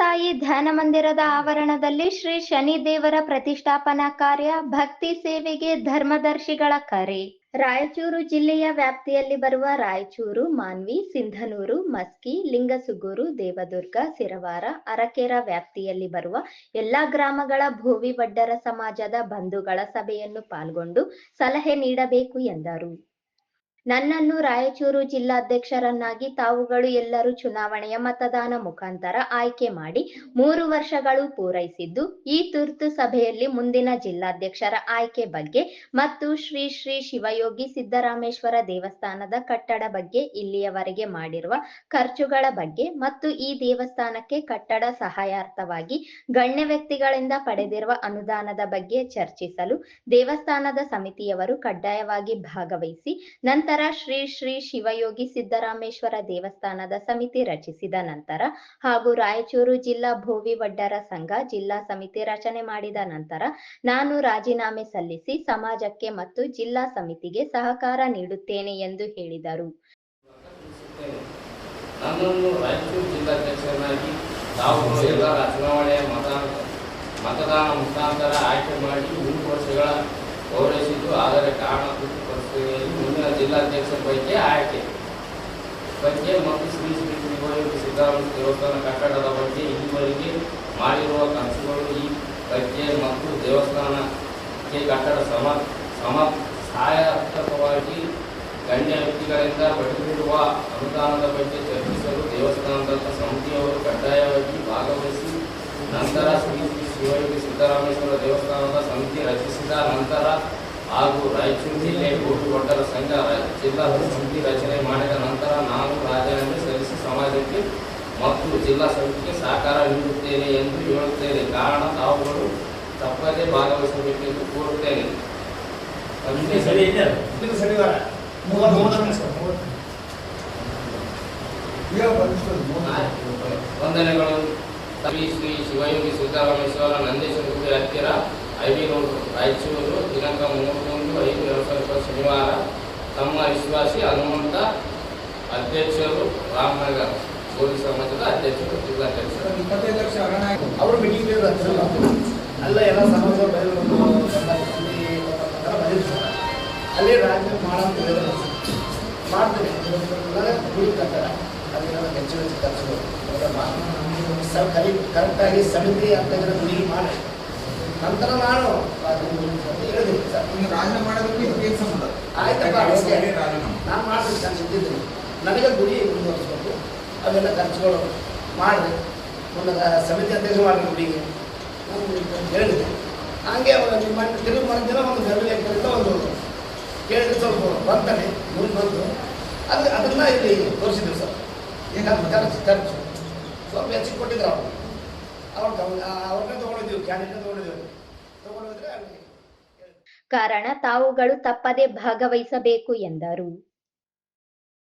ಸಾಯಿ ಧ್ಯಾನ ಮಂದಿರದ ಆವರಣದಲ್ಲಿ ಶ್ರೀ ಶನಿ ದೇವರ ಪ್ರತಿಷ್ಠಾಪನಾ ಕಾರ್ಯ, ಭಕ್ತಿ ಸೇವೆಗೆ ಧರ್ಮದರ್ಶಿಗಳ ಕರೆ. ರಾಯಚೂರು ಜಿಲ್ಲೆಯ ವ್ಯಾಪ್ತಿಯಲ್ಲಿ ಬರುವ ರಾಯಚೂರು, ಮಾನ್ವಿ, ಸಿಂಧನೂರು, ಮಸ್ಕಿ, ಲಿಂಗಸುಗೂರು, ದೇವದುರ್ಗ ಸಿರವಾರ ಅರಕೆರ ವ್ಯಾಪ್ತಿಯಲ್ಲಿ ಬರುವ ಎಲ್ಲಾ ಗ್ರಾಮಗಳ ಭೋವಿ ವಡ್ಡರ ಸಮಾಜದ ಬಂಧುಗಳ ಸಭೆಯನ್ನು ಪಾಲ್ಗೊಂಡು ಸಲಹೆ ನೀಡಬೇಕು ಎಂದರು. ನನ್ನನ್ನು ರಾಯಚೂರು ಜಿಲ್ಲಾಧ್ಯಕ್ಷರನ್ನಾಗಿ ತಾವುಗಳು ಎಲ್ಲರೂ ಚುನಾವಣೆಯ ಮತದಾನ ಮುಖಾಂತರ ಆಯ್ಕೆ ಮಾಡಿ ಮೂರು ವರ್ಷಗಳು ಪೂರೈಸಿದ್ದು, ಈ ತುರ್ತು ಸಭೆಯಲ್ಲಿ ಮುಂದಿನ ಜಿಲ್ಲಾಧ್ಯಕ್ಷರ ಆಯ್ಕೆ ಬಗ್ಗೆ ಮತ್ತು ಶ್ರೀ ಶ್ರೀ ಶಿವಯೋಗಿ ಸಿದ್ದರಾಮೇಶ್ವರ ದೇವಸ್ಥಾನದ ಕಟ್ಟಡ ಬಗ್ಗೆ, ಇಲ್ಲಿಯವರೆಗೆ ಮಾಡಿರುವ ಖರ್ಚುಗಳ ಬಗ್ಗೆ ಮತ್ತು ಈ ದೇವಸ್ಥಾನಕ್ಕೆ ಕಟ್ಟಡ ಸಹಾಯಾರ್ಥವಾಗಿ ಗಣ್ಯ ವ್ಯಕ್ತಿಗಳಿಂದ ಪಡೆದಿರುವ ಅನುದಾನದ ಬಗ್ಗೆ ಚರ್ಚಿಸಲು ದೇವಸ್ಥಾನದ ಸಮಿತಿಯವರು ಕಡ್ಡಾಯವಾಗಿ ಭಾಗವಹಿಸಿ, ನಂತರ ಶ್ರೀ ಶ್ರೀ ಶಿವಯೋಗಿ ಸಿದ್ದರಾಮೇಶ್ವರ ದೇವಸ್ಥಾನದ ಸಮಿತಿ ರಚಿಸಿದ ನಂತರ ಹಾಗೂ ರಾಯಚೂರು ಜಿಲ್ಲಾ ಭೋವಿ ವಡ್ಡರ ಸಂಘ ಜಿಲ್ಲಾ ಸಮಿತಿ ರಚನೆ ಮಾಡಿದ ನಂತರ ನಾನು ರಾಜೀನಾಮೆ ಸಲ್ಲಿಸಿ ಸಮಾಜಕ್ಕೆ ಮತ್ತು ಜಿಲ್ಲಾ ಸಮಿತಿಗೆ ಸಹಕಾರ ನೀಡುತ್ತೇನೆ ಎಂದು ಹೇಳಿದರು. ಮತದಾನ ಮುಖಾಂತರ ಆಯ್ಕೆ ಮಾಡಿ ಮೂರು ವರ್ಷಗಳ ಗೌರವಿಸಿದ್ದು, ಆದರೆ ಮುಂದಿನ ಜಿಲ್ಲಾಧ್ಯಕ್ಷರ ಬಗ್ಗೆ ಆಯ್ಕೆ ಬಗ್ಗೆ ಮತ್ತು ಶ್ರೀ ಶ್ರೀ ಶಿವಯೋಗಿ ಸಿದ್ದರಾಮ ದೇವಸ್ಥಾನ ಕಟ್ಟಡದ ಬಗ್ಗೆ ಇದುವರೆಗೆ ಮಾಡಿರುವ ಖರ್ಚುಗಳು ಈ ಬಗ್ಗೆ ಮತ್ತು ದೇವಸ್ಥಾನಕ್ಕೆ ಕಟ್ಟಡ ಸಮ ಸಮ ಸಹಾಯಕವಾಗಿ ಗಣ್ಯ ವ್ಯಕ್ತಿಗಳಿಂದ ಪಡೆದಿರುವ ಅನುದಾನದ ಬಗ್ಗೆ ಚರ್ಚಿಸಲು ದೇವಸ್ಥಾನದ ಸಮಿತಿಯವರು ಕಡ್ಡಾಯವಾಗಿ ಭಾಗವಹಿಸಿ ನಂತರ ಶ್ರೀ ಶ್ರೀ ಶಿವಯೋಗಿ ಸಿದ್ದರಾಮೇಶ್ವರ ದೇವಸ್ಥಾನದ ಸಮಿತಿ ರಚಿಸಿದ ನಂತರ ಹಾಗೂ ರಾಯಚೂರು ಜಿಲ್ಲೆ ಒಡ್ಡರ ಸಂಘ ಜಿಲ್ಲಾ ಸಮಿತಿ ರಚನೆ ಮಾಡಿದ ನಂತರ ನಾನು ರಾಜೀನಾಮೆ ಸಲ್ಲಿಸಿ ಸಮಾಜಕ್ಕೆ ಮತ್ತು ಜಿಲ್ಲಾ ಸಮಿತಿಗೆ ಸಹಕಾರ ನೀಡುತ್ತೇನೆ ಎಂದು ಹೇಳುತ್ತೇನೆ. ಕಾರಣ ತಾವುಗಳು ತಪ್ಪದೇ ಭಾಗವಹಿಸಬೇಕೆಂದು ಕೋರುತ್ತೇನೆ. ವಂದನೆಗಳು. ಶ್ರೀ ಶ್ರೀ ಶಿವಯೋಗಿ ಸಿದ್ದರಾಮೇಶ್ವರ ನಂದೇಶ್ವರ ಹತ್ತಿರ ಐವಿ ರೋಡ್ ರಾಯಚೂರು ದಿನಾಂಕ ಮೂವತ್ತೊಂದು ಐದು ಎರಡು ಸಾವಿರದ ಇಪ್ಪತ್ತು ಶನಿವಾರ ತಮ್ಮ ವಿಶ್ವಾಸಿ ಹನುಮಂತ ಅಧ್ಯಕ್ಷರು ರಾಮನಗರ ಪೊಲೀಸ್ ಸಮಾಜದ ಅಧ್ಯಕ್ಷರು ಜಿಲ್ಲಾಧ್ಯಕ್ಷರು ಇಪ್ಪತ್ತೈದು ಅವರು ಮೀಟಿಂಗ್ ಅಲ್ಲ ಎಲ್ಲ ಸಮಾಜ ಅಲ್ಲಿ ರಾಜ್ಯ ಅದನ್ನೆಲ್ಲ ಹೆಚ್ಚು ಹೆಚ್ಚು ಕರೆಕ್ಟಾಗಿ ಸಮಿತಿ ಅಂತ ಗುರಿ ಮಾಡಿ ನಂತರ ನಾನು ರಾಜೀನಾಮೆ ಮಾಡೋದಕ್ಕೆ ಇದಕ್ಕೆ ಸಂಬಂಧ ಆಯ್ತಪ್ಪ ನಾನು ಮಾಡ್ತೀನಿ ನಾನು ನನಗೆ ಗುರಿ ಮುಂದುವರಿಸ್ಬೇಕು. ಅವೆಲ್ಲ ಖರ್ಚುಗಳು ಮಾಡಿದೆ. ಒಂದು ಸಮಿತಿ ಅಧ್ಯಕ್ಷ ಮಾಡಿ ಗುಡಿಗೆ ಹೇಳಿದೆ. ಹಂಗೆ ಅವ್ರು ನಿಮ್ಮ ತಿರುಗಿ ಮಾಡಿದಿನ ಒಂದು ಗರ್ಭಿಣಿ ಅಂತ ಒಂದು ಕೇಳಿದ್ರೆ ಸ್ವಲ್ಪ ಬಂತಾನೆ ಮುಂದೆ ಬಂದು. ಅದು ಅದನ್ನ ಇಲ್ಲಿ ತೋರಿಸಿದ್ರು ಸರ್. ಈಗ ಖರ್ಚು ಖರ್ಚು ಸ್ವಲ್ಪ ಹೆಚ್ಚಿಗೆ ಕೊಟ್ಟಿದ್ರು ಅವರು. ಕಾರಣ ತಾವುಗಳು ತಪ್ಪದೆ ಭಾಗವಹಿಸಬೇಕು ಎಂದರು.